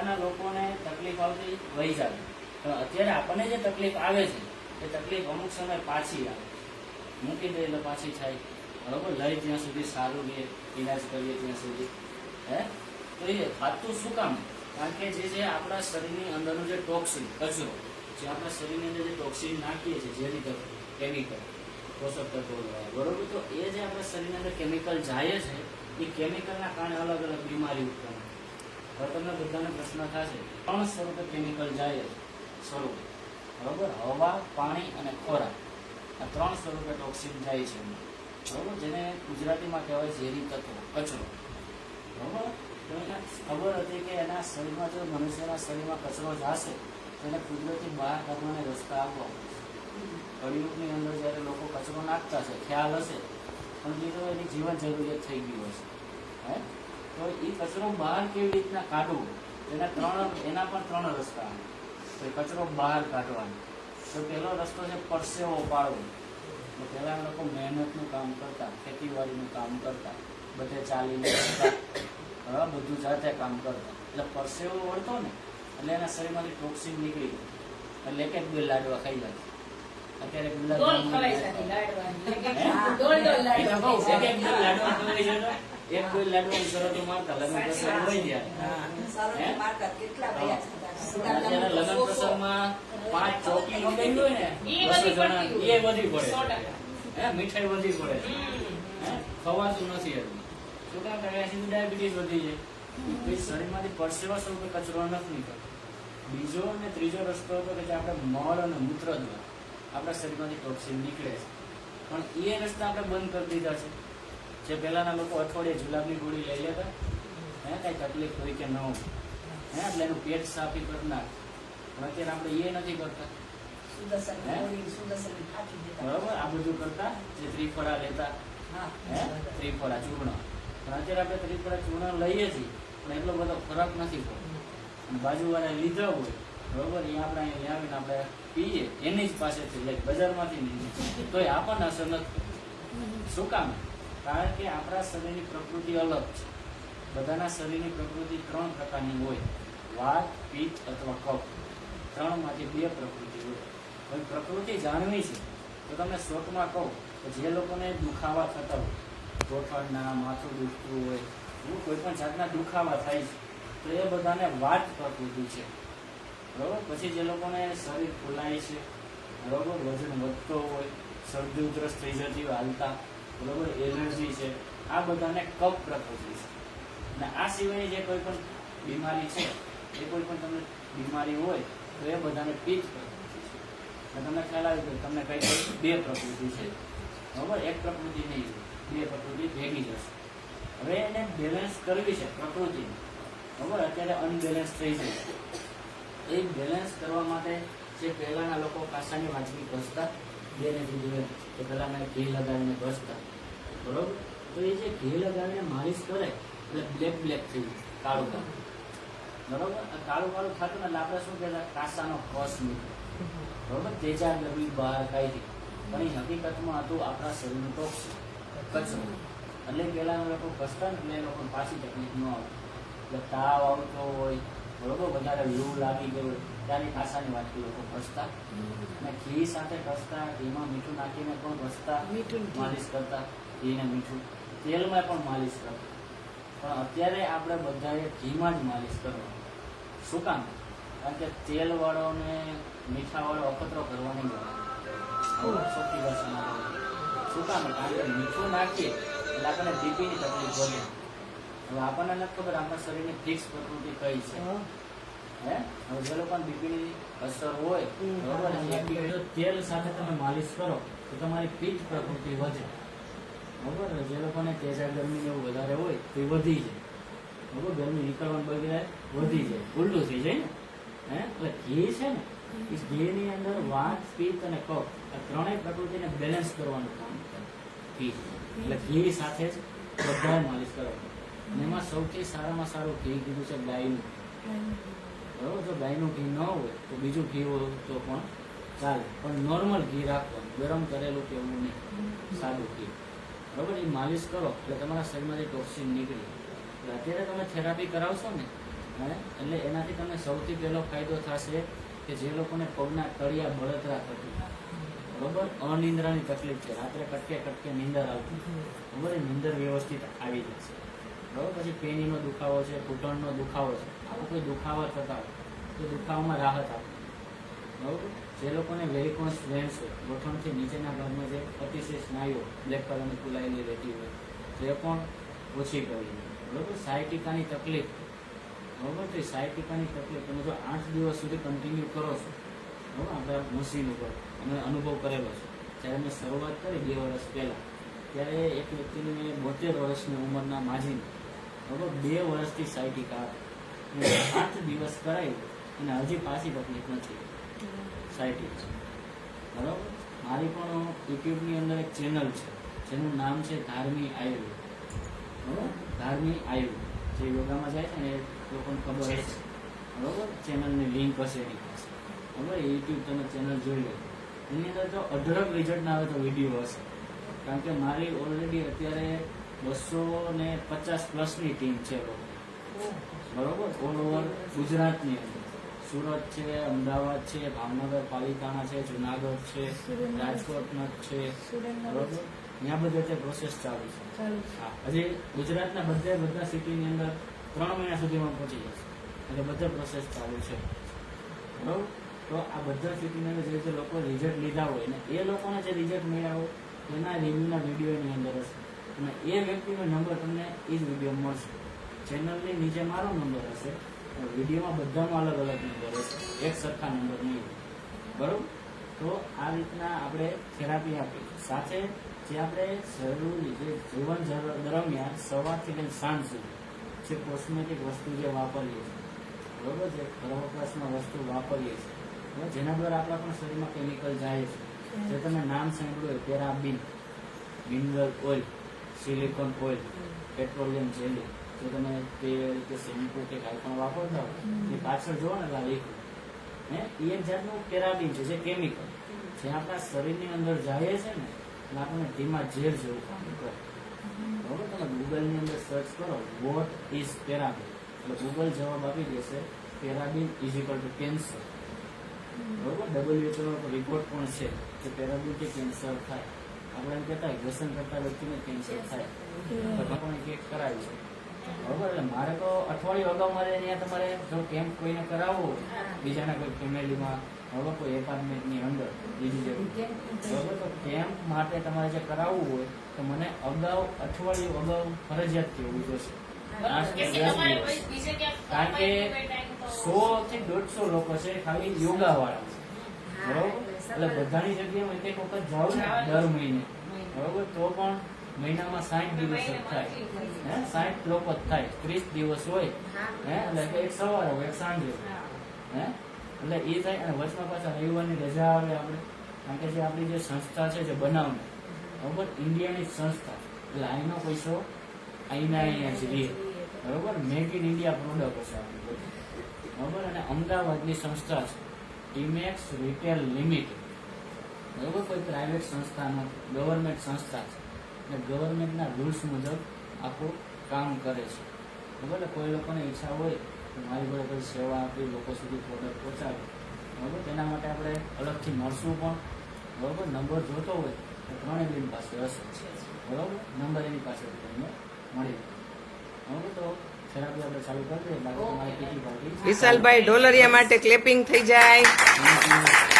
પહેલાના લોકોને તકલીફ આવતી વહી જતી પણ અત્યારે આપણને જે તકલીફ આવે છે, એ તકલીફ અમુક સમય પાછી આવે. મૂકી દે એટલે પાછી થાય. બરોબર? લઈ ત્યાં સુધી સારું રહે ઇલાજ કરીએ ત્યાં સુધી. હે? તો એ થાતું શું કામ? કારણ કે જે છે આપણા શરીરની અંદરનું જે ટોક્સિન કચરો, જે આપણા શરીરની અંદર જે ટોક્સિન નાખીએ છીએ ઝેરી તત્વો કેમિકલ પોષક તત્વો બરોબર? તો એ જે આપણા શરીરની અંદર કેમિકલ જાય છે, એ કેમિકલના કારણે અલગ અલગ બીમારી ઉત્પન્ન થાય. તમને બધાને પ્રશ્ન થશે. ત્રણ સ્વરૂપે કેમિકલ જાય સ્વરૂપ. બરોબર? હવા, પાણી અને ખોરાક. આ ત્રણ સ્વરૂપે ટોક્સિન જાય છે બરાબર? જેને ગુજરાતીમાં કહેવાય ઝેરી તત્વો, કચરો. બરોબર? તો એને ખબર હતી કે એના શરીરમાં જો મનુષ્યના શરીરમાં કચરો જશે, તો એને કુદરતી બહાર કાઢવાને રસ્તા આપવા. કળિયુગની અંદર જ્યારે લોકો કચરો નાખતા છે ખ્યાલ હશે, પણ બીજો તો એની જીવન જરૂરિયાત થઈ ગયું હશે. હે? તો એ કચરો બહાર કેવી રીતના કાઢવો? એના ત્રણ એના પણ ત્રણ રસ્તા તો એ કચરો બહાર કાઢવાનો. તો પહેલો રસ્તો છે પરસેવો પાડવો. તો પહેલા લોકો મહેનતનું કામ કરતા ખેતીવાડીનું કામ કરતા બધે ચાલીને હા બધું જાતે કામ કરતા. એટલે પરસેવો વળતો ને એટલે એના શરીરમાંથી ટોક્સિન નીકળી ગયું એટલે એક એક બે લાડવા ખાઈ જાય. અત્યારે ગુલાબ એક કોઈ લાડવાની શરતો મારતા લગ્ન પ્રસંગ હોય ગયા લગ્ન પ્રસંગમાં પાંચ ચોકી મંગાવી હોય ને બસો જણા એ વધી પડે. હે? મીઠાઈ વધી પડે. હે? ખવાતું નથી એટલું શું કામ કે સીધું ડાયાબિટીસ વધી જાય? એ શરીરમાંથી પરસેવા સ્વરૂપે કચરો નથી નીકળતો. બીજો અને ત્રીજો રસ્તો હતો કે જે આપણે મળ અને મૂત્ર દ્વારા આપણા શરીરમાંથી ટોક્સિન નીકળે છે. પણ એ રસ્તા આપણે બંધ કરી દીધા છે. જે પહેલાના લોકો અઠવાડિયે જુલાબની ગોળી લઈ લેતા. હે કાંઈ તકલીફ હોય કે ન હોય. હે એટલે એનું પેટ સાફી કરી નાખ. પણ અત્યારે આપણે એ નથી કરતા. બરોબર? આ બધું કરતા જે ત્રિફળા લેતા. હા. ત્રિફળા ચૂર્ણ. પણ અત્યારે આપણે ત્રિફળા ચૂર્ણ લઈએ છીએ પણ એટલો બધો ફરક નથી પડતો. બાજુવાળા લીધા હોય બરોબર? એ આપણે અહીંયા આવીને આપણે પીએ એની જ પાસેથી લઈ બજારમાંથી તોય આપણને અસર નથી શું કામ? કારણ કે આપણા શરીરની પ્રકૃતિ અલગ છે. બધાના શરીરની પ્રકૃતિ ત્રણ પ્રકારની હોય. વાત, પિત્ત અથવા કફ. ત્રણમાંથી બે પ્રકૃતિ હોય. હવે પ્રકૃતિ જાણવી છે. તો તમને શોર્ટમાં કહું કે જે લોકોને દુખાવા થતા હોય, ગોઠણના, માથું દુખતું હોય, એવું કોઈ પણ જાતના દુખાવા થાય છે, તો એ બધાને વાત પ્રકૃતિ છે. બરોબર? પછી જે લોકોને શરીર ફૂલાય છે, બરોબર? વજન વધતો હોય શરદી ઉધરસ થઈ જતી હોય, હાલતા. બરોબર? એલર્જી છે. આ બધાને કફ પ્રકૃતિ છે. અને આ સિવાયની જે કોઈ પણ બીમારી છે એ કોઈ પણ તમને બીમારી હોય, તો એ બધાને પિત્ત પ્રકૃતિ છે. અને તમને ખ્યાલ આવે કે તમને કઈ બે પ્રકૃતિ છે. બરોબર? એક પ્રકૃતિ નહીં, બે પ્રકૃતિ ભેગી જશે. હવે એને બેલેન્સ કરવી છે પ્રકૃતિને. બરોબર? અત્યારે અનબેલેન્સ થઈ જાય એ બેલેન્સ કરવા માટે જે પહેલાંના લોકો કાસાની વાંચવી ઘસતા બેને કીધું એમ કે પહેલાના ઘી લગાવીને ઘસતા. બરોબર? તો એ જે ઘી લગાવીને માલિશ કરે, એટલે બ્લેક બ્લેક થઈ જાય, કાળું કાળું. બરોબર? કાળું કાળું થતું ને એટલે આપણે શું કહેતા, કાસાનો કસ નીકળે. બરોબર? તેજા ગરમી બહાર કાઢી. પણ એ હકીકતમાં હતું, આપણા શરીરનું ટોક્સિન. કચરો. એટલે પહેલાં લોકો ઘસતા ને એટલે એ લોકોને પાછી તકલીફ ન આવે એટલે તાવ આવતો હોય, બરોબર? વધારે લૂ લાગી ગયો હોય. ત્યારે ભાષાની વાત લોકો ઘસતા અને ઘી સાથે ઘસતા ઘીમાં મીઠું નાખીને પણ ઘસતા મીઠું માલિશ કરતા ઘીને મીઠું. તેલમાં પણ માલિશ કરતા પણ અત્યારે આપણે બધાએ ઘીમાં જ માલિશ કરવાની. શું કામ? કારણ કે તેલવાળોને મીઠાવાળો ને મીઠા વાળો અખતરો કરવાની જ વાત સૌથી ભાષામાં શું કામ? કારણ કે મીઠું નાખીએ એટલે આપણને બીપીની તકલીફ વધે. હવે આપણને નથી ખબર આપણા શરીરની ફિક્સ પ્રકૃતિ કઈ છે. હા. જે લોકોને બીપીની અસર હોય. બરોબર? જો તેલ સાથે તમે માલિશ કરો તો તમારી પિત્ત પ્રકૃતિ વધે. બરોબર? જે લોકોને તેજા ગરમી એવું વધારે હોય તે વધી જાય. બરોબર? ગરમી નીકળવાનું બગડે વધી જાય. ઉલટું થઈ જાય ને? હે? એટલે ઘી છે ને એ ઘીની અંદર વાત પિત્ત અને કફ આ ત્રણેય પ્રકૃતિને બેલેન્સ કરવાનું કામ કરે. ઘી. એટલે ઘી સાથે જ બધાએ માલિશ કરો. એમાં સૌથી સારામાં સારું ઘી કીધું છે ગાયનું. બરોબર? જો ગાયનું ઘી ન હોય, તો બીજું ઘી હોય તો પણ ચાલે. પણ નોર્મલ ઘી રાખવાનું. ગરમ કરેલું કે એવું નહીં. સાદું ઘી. બરાબર? એ માલિશ કરો, એટલે તમારા શરીરમાંથી ટોક્સિન નીકળી. એટલે અત્યારે તમે થેરાપી કરાવશો ને એટલે એનાથી તમને સૌથી પહેલો ફાયદો થશે કે જે લોકોને પગના તળિયા બળતરા થતી. બરોબર? અનિંદ્રાની તકલીફ છે. રાત્રે કટકે કટકે નીંદર આવતી. બરોબર? નીંદર વ્યવસ્થિત આવી જશે. બરોબર? પછી પેનીનો દુખાવો છે, ઘૂંટણનો દુખાવો છે. આવો કોઈ દુખાવા થતા હોય તો દુખાવામાં રાહત આપે. બરાબર? જે લોકોને વેરિકોન્સ વેન્સ હોય, ગોઠણથી નીચેના ભાગમાં જે અતિશય સ્નાયુઓ, બ્લેક કલરની ફૂલાયેલી રહેતી હોય, તે પણ ઓછી કરવી બરોબર? સાયટિકાની તકલીફ. બરોબર? તો સાયટિકાની તકલીફ તમે જો આઠ દિવસ સુધી કન્ટિન્યુ કરો છો, બરોબર? આપણા મશીન ઉપર અમે અનુભવ કરેલો છે. જ્યારે મેં શરૂઆત કરી બે વર્ષ પહેલાં, ત્યારે એક વ્યક્તિને બોતેર વર્ષની ઉંમરના માજીને બરોબર? બે વર્ષથી સાયટિકા હતી. અને આઠ દિવસ કરાયું અને હજી પાછી તકલીફ નથી. સાયટિક બરાબર? મારી પણ યુટ્યુબની અંદર એક ચેનલ છે. જેનું નામ છે ધાર્મી આયુર્વેદ. બરોબર? ધાર્મી આયુર્વેદ. જે યોગામાં જાય છે ને એ લોકોને ખબર હશે. બરોબર? ચેનલની લિંક હશે એની પાસે. બરોબર? યુટ્યુબ તમે ચેનલ જોઈ લો એની અંદર તો અઢળક રિઝલ્ટ ના આવે તો વીડિયો હશે. કારણ કે મારી ઓલરેડી અત્યારે બસો ને પચાસ પ્લસની ટીમ છે બરોબર? ઓલ ઓવર ગુજરાતની અંદર. સુરત છે અમદાવાદ છે ભાવનગર પાલિતાણા છે જુનાગઢ છે રાજકોટના છે. બરોબર? ત્યાં બધે તે પ્રોસેસ ચાલુ છે. હા હજી ગુજરાતના બધે બધા સિટીની અંદર ત્રણ મહિના સુધીમાં પહોંચી જશે. એટલે બધે પ્રોસેસ ચાલુ છે. બરોબર? તો આ બધા સિટીની અંદર જે રીતે લોકો રિઝલ્ટ લીધા હોય ને એ લોકોને જે રિઝલ્ટ મળ્યા હોય એના રિવ્યુના વિડીયોની અંદર હશે. અને એ વ્યક્તિનો નંબર તમને એ જ વીડિયો મળશે. ચેનલની નીચે મારો નંબર હશે પણ વિડીયોમાં બધામાં અલગ અલગ નંબર હશે. એક સરખા નંબર નહીં. બરોબર? તો આ રીતના આપણે થેરાપી આપી સાથે જે આપણે જરૂરી જે જીવન જરૂર દરમિયાન સવારથી લઈને સાંજ સુધી જે કોસ્મેટિક વસ્તુ જે વાપરીએ છીએ બરોબર જે ઘર વપરાશમાં વસ્તુ વાપરીએ છીએ. જેના દ્વારા આપણા પણ શરીરમાં કેમિકલ જાય છે. જે તમે નામ સાંભળ્યું હોય paraben mineral oil. Silicone oil petroleum jelly જો તમે તે રીતે શેમ્પુ કે કાંઈ પણ વાપરતા હોય એ પાછળ જોવો ને એટલે લીધું હે એ એક જાતનું પેરાબિન છે જે કેમિકલ. જે આપણા શરીરની અંદર જાય છે ને એટલે આપણને ધીમા ઝેર જેવું કામ કરે. બરોબર? તમે ગૂગલની અંદર સર્ચ કરો વોટ ઇઝ પેરાબિન એટલે ગૂગલ જવાબ આપી દેશે paraben is equal to cancer બરોબર? ડબલ્યુએચઓ નો રિપોર્ટ પણ છે કે પેરાબિનથી કેન્સર થાય. આપણે એમ કહેતા વ્યસન કરતા વ્યક્તિને કેન્સર થાય. તો પણ કેક કરાવી છે. બરોબર એટલે મારે તો અઠવાડિયું અગાઉ મારે અહીંયા તમારે જો કેમ્પ કોઈને કરાવવો બીજાના કોઈ ફેમિલીમાં બરોબર કોઈ એપાર્ટમેન્ટની અંદર બીજી જગ્યાએ. બરોબર તો કેમ્પ માટે તમારે જે કરાવવું હોય તો મને અગાઉ અઠવાડિયું અગાઉ ફરજિયાત કહેવું જોશે. કારણ કે સો થી દોઢસો લોકો છે ખાલી યોગા વાળા બરોબર? એટલે બધાની જગ્યાએ એક એક વખત જાઉં દર મહિને. બરોબર? તો પણ મહિનામાં સાઠ દિવસ જ થાય. હે? સાઠ લોકો જ થાય. ત્રીસ દિવસ હોય. હે. એટલે એક સવારે હોય એક સાંજે હે. એટલે એ થાય અને વચમાં પાછા રવિવારની રજા આવે આપણે. કારણ કે જે આપણી જે સંસ્થા છે જે બનાવને. બરોબર? ઇન્ડિયાની સંસ્થા. એટલે અહીંનો પૈસો અહીંના અહીંયા જ રહે. બરોબર? મેક ઇન ઇન્ડિયા પ્રોડક્ટ છે આપણી બધી. બરોબર? અને અમદાવાદની સંસ્થા છે. Timex retail limited. બરોબર? કોઈ પ્રાઇવેટ સંસ્થા નથી ગવર્મેન્ટ સંસ્થા છે. એટલે ગવર્મેન્ટના રૂલ્સ મુજબ આખું કામ કરે છે. બરોબર? એટલે કોઈ લોકોને ઈચ્છા હોય કે મારી કોઈ સેવા આપી, લોકો સુધી પ્રોડક્ટ પહોંચાડે. બરોબર? તેના માટે આપણે અલગથી મળશું પણ. બરોબર? નંબર જોતો હોય તો ત્રણેય બેન પાસે હશે. બરોબર? નંબર એની પાસે તમને મળી બરોબર? તો વિશાલભાઈ ઢોલરિયા માટે ક્લેપિંગ થઈ જાય.